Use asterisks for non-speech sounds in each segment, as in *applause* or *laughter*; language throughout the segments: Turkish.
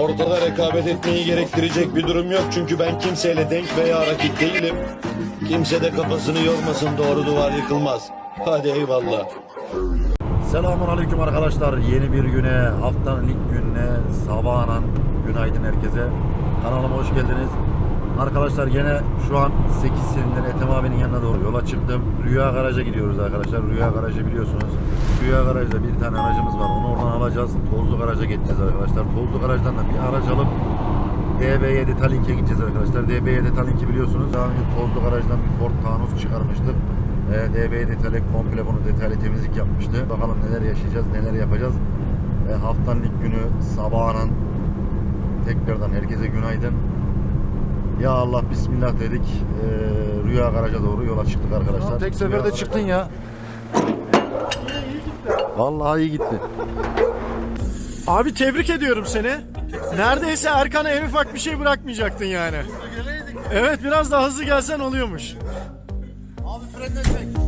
Ortada rekabet etmeyi gerektirecek bir durum yok çünkü ben kimseyle denk veya rakip değilim. Kimse de kafasını yormasın doğru duvar yıkılmaz. Hadi eyvallah. Selamun aleyküm arkadaşlar. Yeni bir güne, haftanın ilk gününe, sabahına günaydın herkese. Kanalıma hoş geldiniz. Arkadaşlar yine şu an 8 silindir Ethem abinin yanına doğru yola çıktım. Rüya Garaj'a gidiyoruz arkadaşlar. Rüya Garaj'ı biliyorsunuz. Rüya Garaj'da bir tane aracımız var. Onu oradan alacağız. Tozlu Garaj'a geçeceğiz arkadaşlar. Tozlu Garaj'dan da bir araç alıp DB7 Talink'e gideceğiz arkadaşlar. DB7 Talink'i biliyorsunuz. Daha önce Tozlu Garaj'dan bir Ford Taunus çıkarmıştık. Ee, DB7 Talink komple bunu detaylı temizlik yapmıştı. Bakalım neler yaşayacağız, neler yapacağız. Ee, haftanın ilk günü sabahın tekrardan herkese günaydın. Ya Allah Bismillah dedik. Ee, Rüya Garaj'a doğru yola çıktık arkadaşlar. Tek seferde çıktın ya. Vallahi iyi gitti. Abi tebrik ediyorum seni. Neredeyse Erkan'a en ufak bir şey bırakmayacaktın yani. Evet biraz daha hızlı gelsen oluyormuş. Abi frenden çek.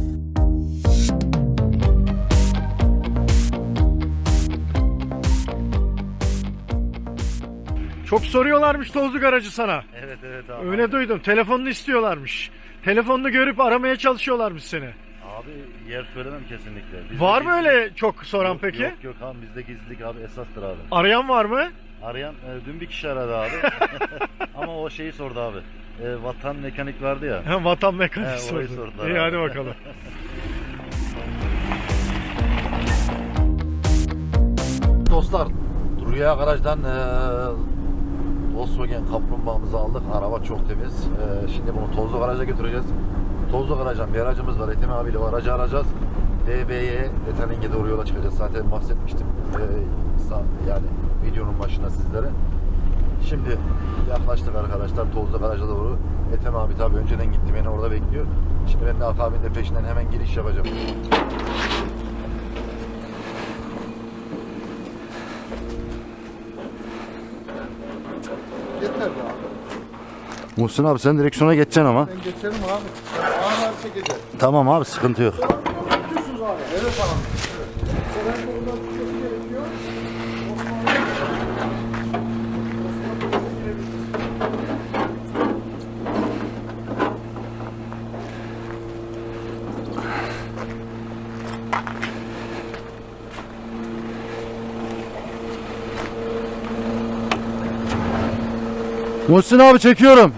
Çok soruyorlarmış tozluk aracı sana. Evet evet abi. Öyle duydum. Telefonunu istiyorlarmış. Telefonunu görüp aramaya çalışıyorlarmış seni. Abi yer söylemem kesinlikle. Bizde Var mı gizlilik- öyle çok soran Yok, peki? Yok yok abi bizde gizlilik abi esastır abi. Arayan var mı? Arayan e, dün bir kişi aradı abi. *laughs* Ama o şeyi sordu abi. E, vatan mekanik vardı ya. Ha, Vatan mekanik He, sordu. sordular İyi abi. hadi bakalım. *laughs* Dostlar Rüya Garaj'dan e, Volkswagen kaplumbağamızı aldık. Araba çok temiz. E, şimdi bunu tozlu garaja götüreceğiz. Tozlu garajdan bir aracımız var. Ethem abiyle o aracı arayacağız. DB'ye Detaling'e doğru yola çıkacağız. Zaten bahsetmiştim. E, sa- yani videonun başına sizlere. Şimdi yaklaştık arkadaşlar tozlu garaja doğru. Ethem abi tabii önceden gitti beni orada bekliyor. Şimdi ben de akabinde peşinden hemen giriş yapacağım. Yeter be abi. Muhsin abi sen direksiyona geçeceksin ama. Ben geçerim abi. Ben ağır çekeceğim. Tamam abi sıkıntı yok. Yapıyorsunuz abi. Evet abi. Muhsin abi çekiyorum.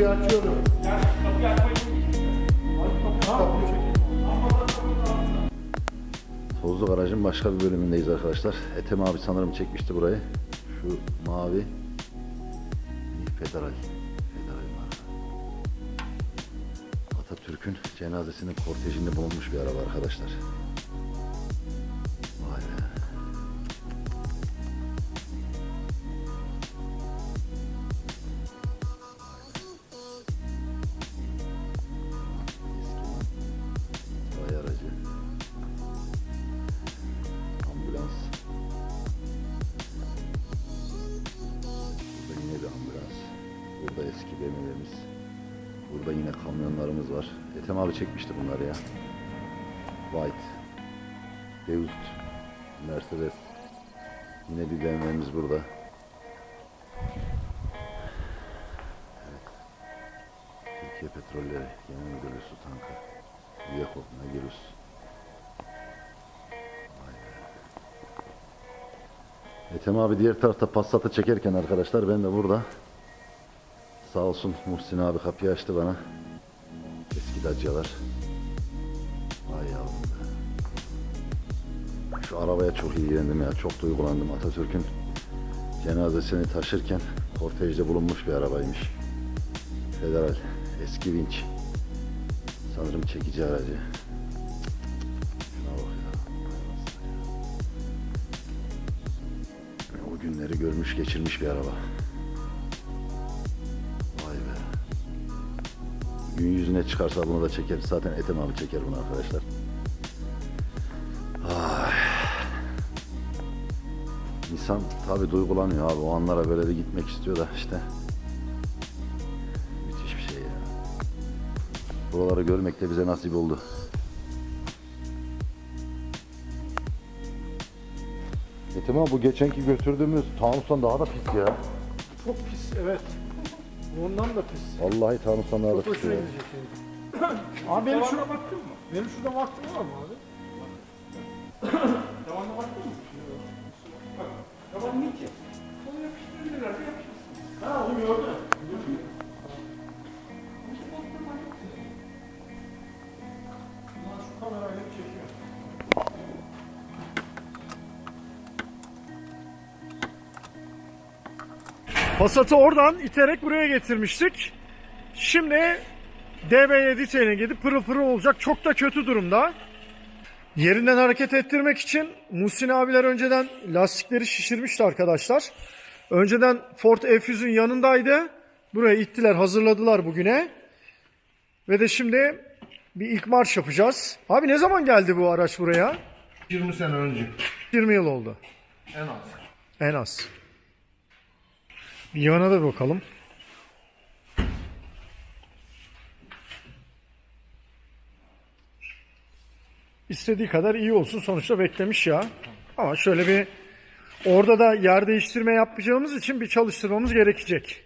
Kapıyı açıyorum. Tozlu garajın başka bir bölümündeyiz arkadaşlar. Ethem abi sanırım çekmişti burayı. Şu mavi federal. Federal. Atatürk'ün cenazesinin kortejinde bulunmuş bir araba arkadaşlar. Ethem abi çekmişti bunları ya. White. Deust. Mercedes. Yine bir BMW'miz burada. Evet. Türkiye Petrolleri Genel Müdürlüğü Su Tankı. Viyakop Nagiris. Ethem abi diğer tarafta Passat'ı çekerken arkadaşlar ben de burada sağ olsun Muhsin abi kapıyı açtı bana. Eski dacyalar. Vay yavrum. Şu arabaya çok ilgilendim ya. Çok duygulandım. Atatürk'ün cenazesini taşırken kortejde bulunmuş bir arabaymış. Federal eski vinç. Sanırım çekici aracı. Günleri görmüş geçirmiş bir araba. Gün yüzüne çıkarsa bunu da çeker. Zaten Ethem abi çeker bunu arkadaşlar. Ay. İnsan tabi duygulanıyor abi. O anlara böyle de gitmek istiyor da işte. Müthiş bir şey ya. Buraları görmek de bize nasip oldu. Ethem abi bu geçenki götürdüğümüz Tanus'tan daha da pis ya. Çok pis evet. Bundan da pis. Vallahi Tanus'tan daha da Çok pis hoşuna ya. gidecek yani. Abi benim şurada baktın mı? Benim şurada vaktim var mı abi? *laughs* Passat'ı oradan iterek buraya getirmiştik. Şimdi DB7 diteyine gidip pırıl pırıl olacak. Çok da kötü durumda. Yerinden hareket ettirmek için Muhsin abiler önceden lastikleri şişirmişti arkadaşlar. Önceden Ford F100'ün yanındaydı. Buraya ittiler, hazırladılar bugüne. Ve de şimdi bir ilk marş yapacağız. Abi ne zaman geldi bu araç buraya? 20 sene önce. 20 yıl oldu. En az. En az. Yana da bakalım. İstediği kadar iyi olsun sonuçta beklemiş ya. Ama şöyle bir orada da yer değiştirme yapacağımız için bir çalıştırmamız gerekecek.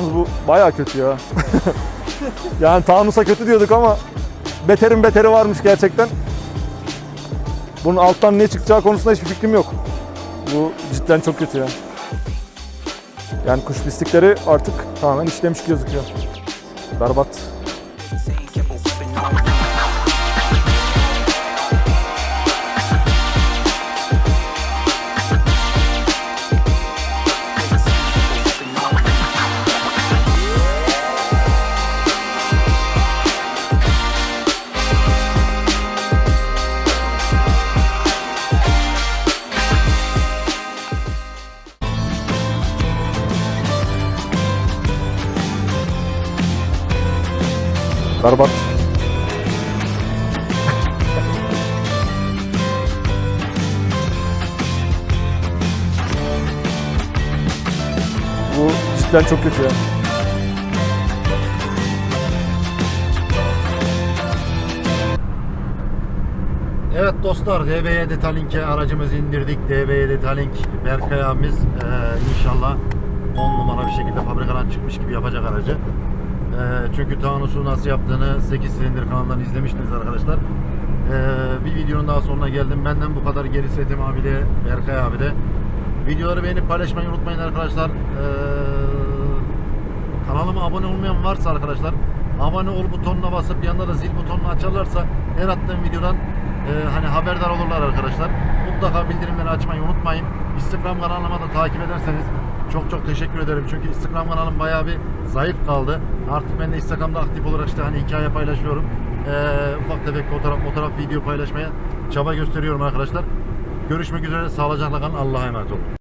Yalnız bu baya kötü ya. *laughs* yani Tanus'a kötü diyorduk ama beterin beteri varmış gerçekten. Bunun alttan ne çıkacağı konusunda hiçbir fikrim yok. Bu cidden çok kötü ya. Yani kuş pislikleri artık tamamen işlemiş gözüküyor. Berbat. Berbat. Bu cidden çok kötü ya. Evet dostlar DB'ye Detalinke aracımızı indirdik. DB'ye Detalink Berkay abimiz eee, inşallah 10 numara bir şekilde fabrikadan çıkmış gibi yapacak aracı. Eee, çünkü Tanus'u nasıl yaptığını 8 silindir kanalından izlemiştiniz arkadaşlar. Eee, bir videonun daha sonuna geldim. Benden bu kadar gerisi Ethem abi de Berkay abi de. Videoları beğenip paylaşmayı unutmayın arkadaşlar. Eee Kanalıma abone olmayan varsa arkadaşlar abone ol butonuna basıp yanında da zil butonunu açarlarsa her attığım videodan e, hani haberdar olurlar arkadaşlar. Mutlaka bildirimleri açmayı unutmayın. Instagram kanalıma da takip ederseniz çok çok teşekkür ederim. Çünkü Instagram kanalım bayağı bir zayıf kaldı. Artık ben de Instagram'da aktif olarak işte hani hikaye paylaşıyorum. E, ufak tefek fotoğraf fotoğraf video paylaşmaya çaba gösteriyorum arkadaşlar. Görüşmek üzere. Sağlıcakla kalın. Allah'a emanet olun.